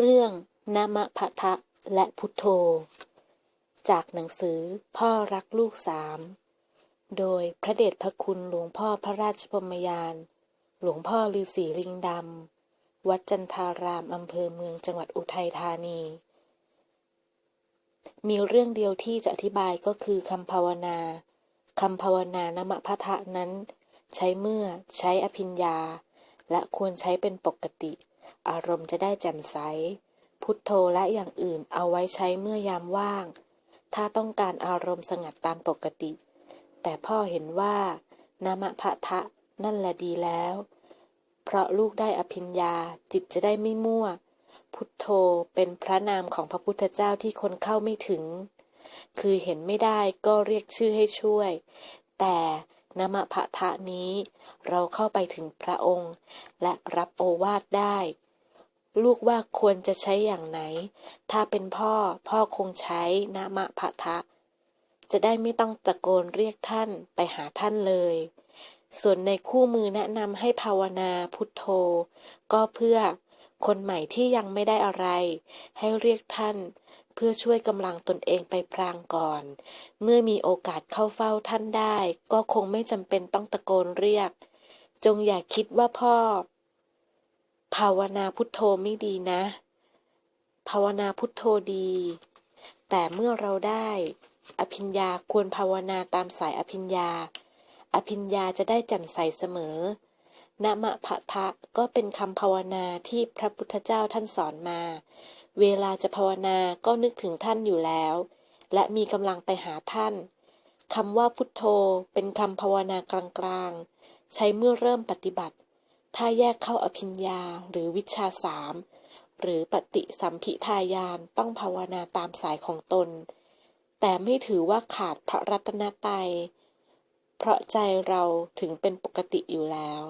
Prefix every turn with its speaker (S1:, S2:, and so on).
S1: เรื่องนามะพะทะและพุทโธ จากหนังสือพ่อรักลูกสาม โดยพระเดชพระคุณหลวงพ่อพระราชพรหมยาน หลวงพ่อฤาษีลิงดำ วัดจันทารามอำเภอเมืองจังหวัดอุทัยธานี มีเรื่องเดียวที่จะอธิบายก็คือคำภาวนาคำภาวนานามะพะทะนั้น ใช้เมื่อใช้อภิญญา และควรใช้เป็นปกติ อารมณ์จะได้แจ่มใส พุทโธและอย่างอื่นเอาไว้ใช้เมื่อยามว่าง ถ้าต้องการอารมณ์สงัดตามปกติ แต่พ่อเห็นว่านามะพะทะนั่นแหละดีแล้ว เพราะลูกได้อภิญญาจิตจะได้ไม่มั่ว พุทโธเป็นพระนามของพระพุทธเจ้าที่คนเข้าไม่ถึง คือเห็นไม่ได้ก็เรียกชื่อให้ช่วย แต่นามะพะทะนี้ เราเข้าไปถึงพระองค์ และรับโอวาทได้ ลูกว่าควรจะใช้อย่างไหน ถ้าเป็นพ่อ พ่อคงใช้นามะพะทะ จะได้ไม่ต้องตะโกนเรียกท่านไปหาท่านเลย ส่วนในคู่มือแนะนำให้ภาวนาพุทโธ ก็เพื่อคนใหม่ที่ยังไม่ได้อะไร ให้เรียกท่าน เพื่อช่วยกำลังตนเองไปพรางก่อน เมื่อมีโอกาสเข้าเฝ้าท่านได้ ก็คงไม่จำเป็นต้องตะโกนเรียก จงอย่าคิดว่าพ่อ ภาวนาพุทโธไม่ดีนะ ภาวนาพุทโธดี แต่เมื่อเราได้อภิญญาควรภาวนาตามสายอภิญญา อภิญญาจะได้แจ่มใสเสมอนะมะพะทะก็เป็นคำภาวนาที่พระพุทธเจ้าท่านสอนมา เวลาจะภาวนาก็นึกถึงท่านอยู่แล้ว และมีกำลังไปหาท่านคำว่าพุทโธเป็นคำภาวนากลางๆ ใช้เมื่อเริ่มปฏิบัติ ถ้าแยกเข้าอภิญญาหรือวิชาสามหรือปฏิสัมพิทายานต้องภาวนาตามสายของตน แต่ไม่ถือว่าขาดพระรัตนตรัยเพราะใจเราถึงเป็นปกติอยู่แล้ว